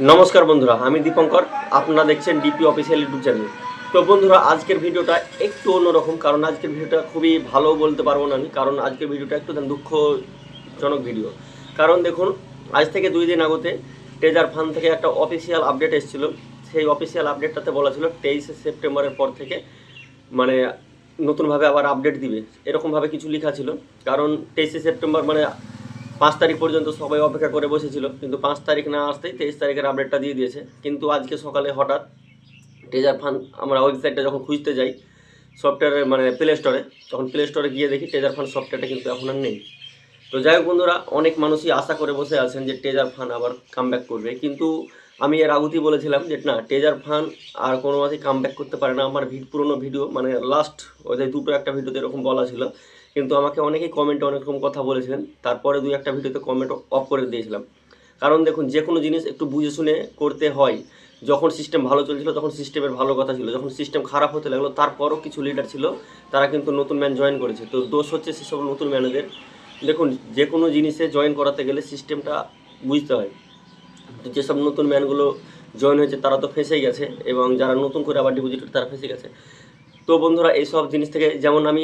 নমস্কার বন্ধুরা, আমি দীপঙ্কর, আপনারা দেখছেন ডিপি অফিসিয়াল ইউটিউব চ্যানেল তো বন্ধুরা, আজকের ভিডিওটা একটু অন্যরকম, কারণ আজকের ভিডিওটা খুবই ভালো বলতে পারব না আমি, কারণ আজকের ভিডিওটা একটু দুঃখজনক ভিডিও কারণ দেখুন, আজ থেকে দুই দিন আগতে ট্রেজার ফান্ড থেকে একটা অফিসিয়াল আপডেট এসেছিল। সেই অফিসিয়াল আপডেটটাতে বলা ছিল, তেইশে সেপ্টেম্বরের পর থেকে মানে নতুনভাবে আবার আপডেট দিবে। এরকমভাবে কিছু লেখা ছিল, কারণ তেইশে সেপ্টেম্বর মানে পাঁচ তারিখ পর্যন্ত সবাই অপেক্ষা করে বসেছিল, কিন্তু পাঁচ তারিখ না আসতেই তেইশ তারিখের আপডেটটা দিয়ে দিয়েছে। কিন্তু আজকে সকালে হঠাৎ টেজার ফান আমরা ওয়েবসাইটটা যখন খুঁজতে যাই সফটওয়্যারের মানে প্লে স্টোরে তখন প্লে স্টোরে গিয়ে দেখি টেজার ফান্ড সফটওয়্যারটা কিন্তু এখন আর নেই। তো যাই হোক বন্ধুরা, অনেক মানুষই আশা করে বসে আছেন যে টেজার ফান্ড আবার কামব্যাক করবে। কিন্তু আমি এর আগতেই বলেছিলাম যে না টেজার ফান আর কোনো মতেই কামব্যাক করতে পারে না আমার ভিড পুরোনো ভিডিও মানে লাস্ট ওদের দুটো একটা ভিডিওতে এরকম বলা ছিল। কিন্তু আমাকে অনেকেই কমেন্টে অনেক রকম কথা বলেছিলেন। তারপরে দুই একটা ভিডিওতে কমেন্ট অফ করে দিয়েছিলাম। কারণ দেখুন, যে কোনো জিনিস একটু বুঝে শুনে করতে হয়। যখন সিস্টেম ভালো চলছিল, তখন সিস্টেমের ভালো কথা ছিল। যখন সিস্টেম খারাপ হতে লাগল, তারপরও কিছু লিডার ছিল, তারা কিন্তু নতুন ম্যান জয়েন করেছে। তো দোষ হচ্ছে সেসব নতুন ম্যানেদের দেখুন, যে কোনো জিনিসে জয়েন করাতে গেলে সিস্টেমটা বুঝতে হয়। যেসব নতুন ম্যানগুলো জয়েন হয়েছে, তারা তো ফেসেই গেছে এবং যারা নতুন করে আবার ডিপোজিটর তারা ফেসে গেছে। তো বন্ধুরা, এইসব জিনিস থেকে যেমন আমি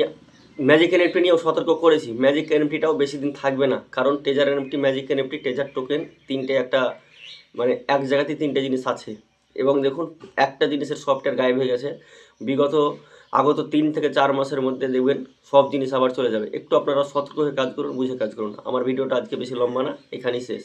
ম্যাজিক এনএফটি নিয়েও সতর্ক করেছি। ম্যাজিক এনএফটিটাও বেশি দিন থাকবে না। কারণ taser NFT magic NFT taser token তিনটে একটা মানে এক জায়গাতেই তিনটে জিনিস আছে। এবং দেখুন, একটা জিনিসের সফটওয়্যার গায়েব হয়ে গেছে। বিগত, আগত তিন থেকে চার মাসের মধ্যে দেখবেন সব জিনিস আবার চলে যাবে। একটু আপনারা সতর্ক হয়ে কাজ করুন, বুঝে কাজ করুন। আমার ভিডিওটা আজকে বেশি লম্বা না, এখানেই শেষ।